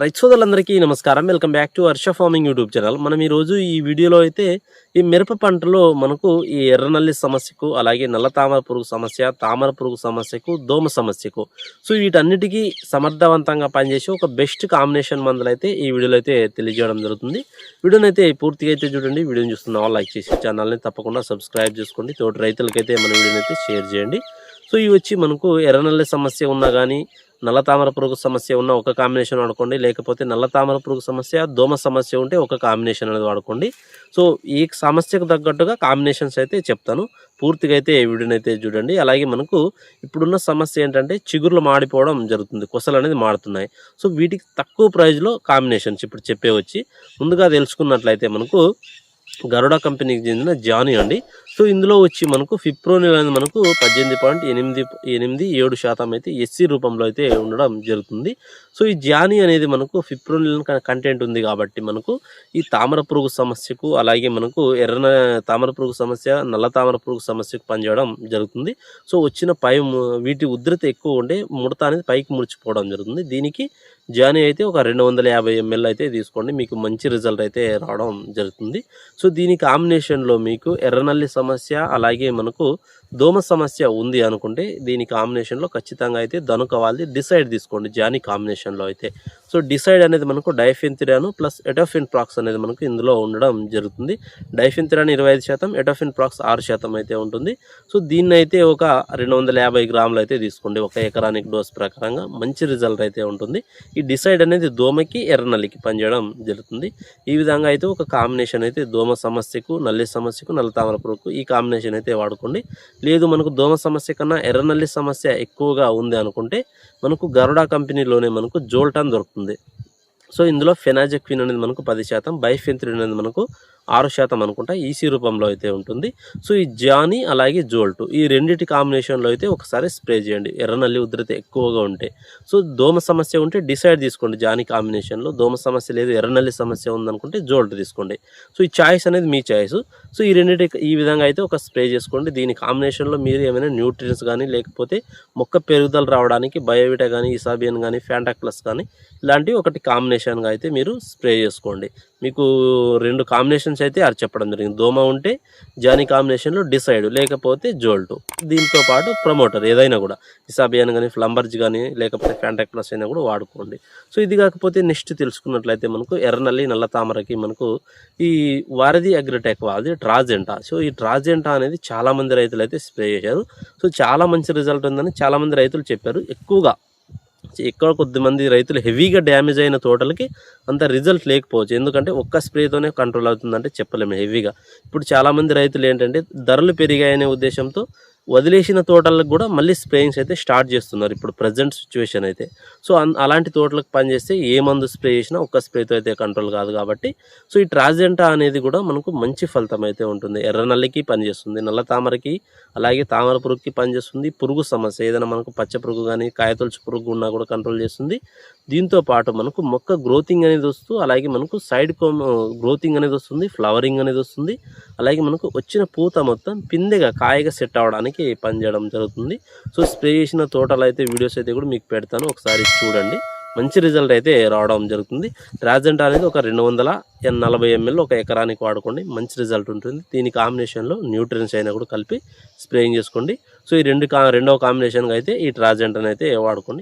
రైతు సోదరులందరికీ నమస్కారం. Welcome back to Harsha farming YouTube channel. మనం ఈరోజు ఈ వీడియోలో అయితే ఈ మిరప పంటలో మనకు ఈ ఎర్రనల్లి సమస్యకు అలాగే నల్ల తామర పురుగు సమస్య తామర పురుగు సమస్యకు దోమ సమస్యకు. సో వీటన్నిటికీ సమర్థవంతంగా పనిచేసే ఒక బెస్ట్ కాంబినేషన్ మందులు అయితే ఈ వీడియోలో అయితే తెలియజేయడం జరుగుతుంది. వీడియోని అయితే పూర్తిగా అయితే చూడండి. వీడియోని చూస్తున్న వాళ్ళు లైక్ చేసి ఛానల్ని తప్పకుండా సబ్స్క్రైబ్ చేసుకోండి. తోటి రైతులకైతే మన వీడియోని అయితే షేర్ చేయండి. సో ఇవి వచ్చి మనకు ఎర్రనల్లి సమస్య ఉన్నా కానీ నల్ల తామర పురుగు సమస్య ఉన్న ఒక కాంబినేషన్ వాడుకోండి. లేకపోతే నల్ల తామర పురుగు సమస్య దోమ సమస్య ఉంటే ఒక కాంబినేషన్ అనేది వాడుకోండి. సో ఈ సమస్యకు తగ్గట్టుగా కాంబినేషన్స్ అయితే చెప్తాను. పూర్తిగా అయితే ఈ వీడియోని అయితే చూడండి. అలాగే మనకు ఇప్పుడున్న సమస్య ఏంటంటే చిగుర్లు మాడిపోవడం జరుగుతుంది. కొసలు అనేది మాడుతున్నాయి. సో వీటికి తక్కువ ప్రైజ్లో కాంబినేషన్స్ ఇప్పుడు చెప్పే వచ్చి ముందుగా తెలుసుకున్నట్లయితే మనకు గరుడ కంపెనీకి చెందిన జానీ అండి. సో ఇందులో వచ్చి మనకు ఫిప్రోనిల్ అనేది మనకు పద్దెనిమిది పాయింట్ ఎనిమిది ఎనిమిది ఏడు శాతం అయితే ఎస్సీ రూపంలో అయితే ఉండడం జరుగుతుంది. సో ఈ జానీ అనేది మనకు ఫిప్రోనిల్ కంటెంట్ ఉంది కాబట్టి మనకు ఈ తామర పురుగు సమస్యకు అలాగే మనకు ఎర్రన తామర పురుగు సమస్య నల్ల తామర పురుగు సమస్యకు పనిచేయడం జరుగుతుంది. సో వచ్చిన పై వీటి ఉధృత ఎక్కువ ఉండే ముడత అనేది పైకి ముడిచిపోవడం జరుగుతుంది. దీనికి జానీ అయితే ఒక రెండు వందల యాభై ఎంఎల్ అయితే తీసుకోండి. మీకు మంచి రిజల్ట్ అయితే రావడం జరుగుతుంది. సో దీని కాంబినేషన్లో మీకు ఎర్రనల్లి సమస్య సమస్య అలాగే మనకు దోమ సమస్య ఉంది అనుకుంటే దీని కాంబినేషన్లో ఖచ్చితంగా అయితే ధనుక వాళ్ళది డిసైడ్ తీసుకోండి జానీ కాంబినేషన్లో అయితే. సో డిసైడ్ అనేది మనకు డైఫెన్థిరాను ప్లస్ ఎటోఫిన్ ప్రాక్స్ అనేది మనకు ఇందులో ఉండడం జరుగుతుంది. డైఫెన్థిరాన్ ఇరవై ఐదు శాతం ఎటోఫిన్ ప్రాక్స్ ఆరు శాతం అయితే ఉంటుంది. సో దీన్ని అయితే ఒక రెండు వందల యాభై గ్రాములు అయితే తీసుకోండి. ఒక ఎకరానికి డోస్ ప్రకారంగా మంచి రిజల్ట్ అయితే ఉంటుంది. ఈ డిసైడ్ అనేది దోమకి ఎర్రనల్లికి పనిచేయడం జరుగుతుంది. ఈ విధంగా అయితే ఒక కాంబినేషన్ అయితే దోమ సమస్యకు నల్లి సమస్యకు నల్ల తామర పురుగుకు ఈ కాంబినేషన్ అయితే వాడుకోండి. లేదు మనకు దోమ సమస్య కన్నా ఎర్రనల్లి సమస్య ఎక్కువగా ఉంది అనుకుంటే మనకు గరుడా కంపెనీలోనే మనకు జోల్టాన్ దొరుకుతుంది. సో ఇందులో ఫెనాజెక్విన్ అనేది మనకు పది శాతం బైఫెంత్రిన్ అనేది మనకు ఆరు శాతం అనుకుంటా ఈసీ రూపంలో అయితే ఉంటుంది. సో ఈ జానీ అలాగే జోల్ట్ ఈ రెండింటి కాంబినేషన్లో అయితే ఒకసారి స్ప్రే చేయండి. ఎర్రనల్లి ఉధృతి ఎక్కువగా ఉంటే. సో దోమ సమస్య ఉంటే డిసైడ్ తీసుకోండి జానీ కాంబినేషన్లో. దోమ సమస్య లేదు ఎర్రనల్లి సమస్య ఉందనుకుంటే జోల్ట్ తీసుకోండి. సో ఈ చాయిస్ అనేది మీ చాయిస్. సో ఈ రెండింటి ఈ విధంగా అయితే ఒక స్ప్రే చేసుకోండి. దీని కాంబినేషన్లో మీరు ఏమైనా న్యూట్రియన్స్ కానీ లేకపోతే మొక్క పెరుగుదల రావడానికి బయోవిటా కానీ ఇసాబియన్ కానీ ఫ్యాంటాక్ ప్లస్ కానీ ఇలాంటివి ఒకటి కాంబినేషన్గా అయితే మీరు స్ప్రే చేసుకోండి. మీకు రెండు కాంబినేషన్స్ అయితే అది చెప్పడం జరిగింది. దోమ ఉంటే జానీ కాంబినేషన్లో డిసైడ్ లేకపోతే జోల్ట్. దీంతో పాటు ప్రమోటర్ ఏదైనా కూడా ఇసాబియాన్ కానీ ఫ్లంబర్జ్ కానీ లేకపోతే ఫ్యాంటాక్ ప్లస్ అయినా కూడా వాడుకోండి. సో ఇది కాకపోతే నెక్స్ట్ తెలుసుకున్నట్లయితే మనకు ఎర్రనల్లి నల్ల తామరకి మనకు ఈ వారధి అగ్రిటెక్ అది ట్రాజెంటా. సో ఈ ట్రాజెంటా అనేది చాలామంది రైతులు అయితే స్ప్రే చేశారు. సో చాలా మంచి రిజల్ట్ ఉందని చాలామంది రైతులు చెప్పారు. ఎక్కువగా ఎక్కడ కొద్దిమంది రైతులు హెవీగా డ్యామేజ్ అయిన తోటలకి అంత రిజల్ట్ లేకపోవచ్చు. ఎందుకంటే ఒక్క స్ప్రేతోనే కంట్రోల్ అవుతుందంటే చెప్పలేము హెవీగా. ఇప్పుడు చాలామంది రైతులు ఏంటంటే ధరలు పెరిగాయనే ఉద్దేశంతో వదిలేసిన తోటలకు కూడా మళ్ళీ స్ప్రేయింగ్స్ అయితే స్టార్ట్ చేస్తున్నారు ఇప్పుడు ప్రజెంట్ సిచ్యువేషన్ అయితే. సో అలాంటి తోటలకు పనిచేస్తే ఏ మందు స్ప్రే చేసినా ఒక్క స్ప్రేతో అయితే కంట్రోల్ కాదు కాబట్టి. సో ఈ ట్రాజెంటా అనేది కూడా మనకు మంచి ఫలితం అయితే ఉంటుంది. ఎర్ర నల్లికి పనిచేస్తుంది నల్ల తామరకి అలాగే తామర పురుగుకి పనిచేస్తుంది. పురుగు సమస్య ఏదైనా మనకు పచ్చ పురుగు కానీ కాయతొలుచు పురుగు ఉన్నా కూడా కంట్రోల్ చేస్తుంది. దీంతో పాటు మనకు మొక్క గ్రోతింగ్ అనేది వస్తూ అలాగే మనకు సైడ్ కోమ్ గ్రోతింగ్ అనేది వస్తుంది ఫ్లవరింగ్ అనేది వస్తుంది. అలాగే మనకు వచ్చిన పూత మొత్తం పిందెగా కాయగా సెట్ అవ్వడానికి పనిచేయడం జరుగుతుంది. సో స్ప్రే చేసిన తోటలు అయితే వీడియోస్ అయితే కూడా మీకు పెడతాను. ఒకసారి చూడండి. మంచి రిజల్ట్ అయితే రావడం జరుగుతుంది. ట్రాజెంట్ అనేది ఒక రెండు వందల నలభై ఎంఎల్ ఒక ఎకరానికి వాడుకోండి. మంచి రిజల్ట్ ఉంటుంది. దీని కాంబినేషన్లో న్యూట్రియన్స్ అయినా కూడా కలిపి స్ప్రేయింగ్ చేసుకోండి. సో ఈ రెండు కా రెండవ కాంబినేషన్గా అయితే ఈ ట్రాజెంట్ అయితే వాడుకోండి.